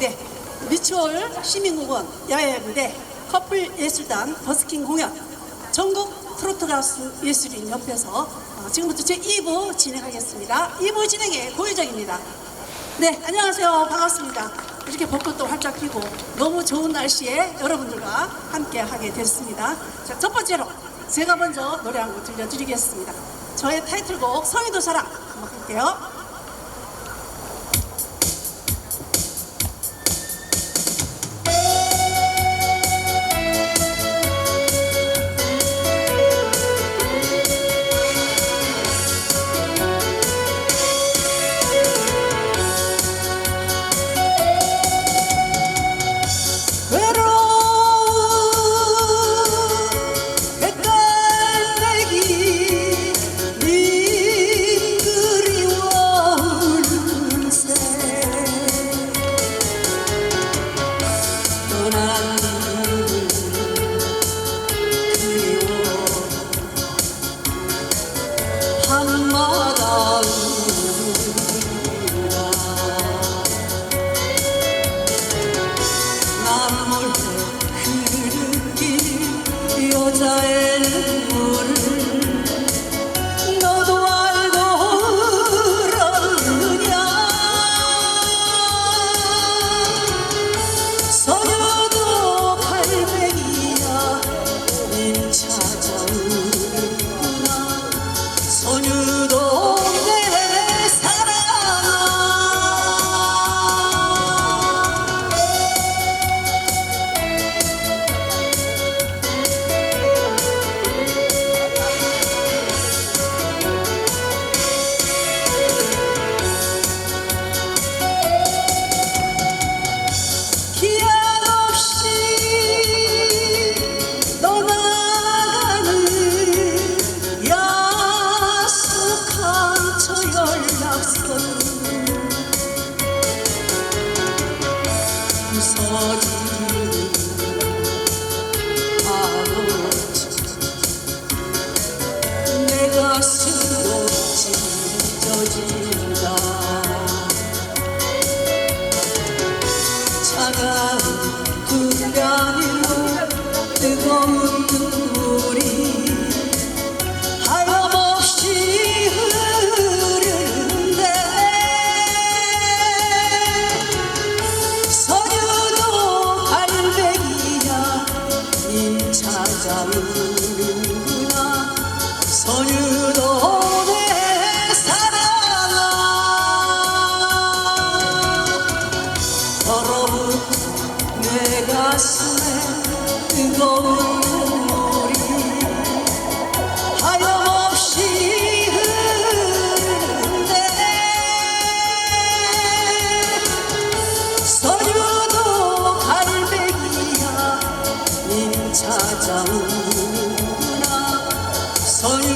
네, 미추홀 시민공원 야외 무대 커플 예술단 버스킹 공연 전국 트로트 가수 예술인 협회에서 어, 지금부터 제 2부 진행하겠습니다. 2부 진행의 고유정입니다. 네, 안녕하세요. 반갑습니다. 이렇게 벚꽃도 활짝 피고 너무 좋은 날씨에 여러분들과 함께 하게 됐습니다. 자, 첫 번째로 제가 먼저 노래 한 곡 들려드리겠습니다. 저의 타이틀곡 성의도 사랑 한번 볼게요. 떠난 차가운 두변으로 뜨거운 눈 찾아오는구나 소녀도 내 사랑아 더러운 내 가슴에 뜨거운 চাও না।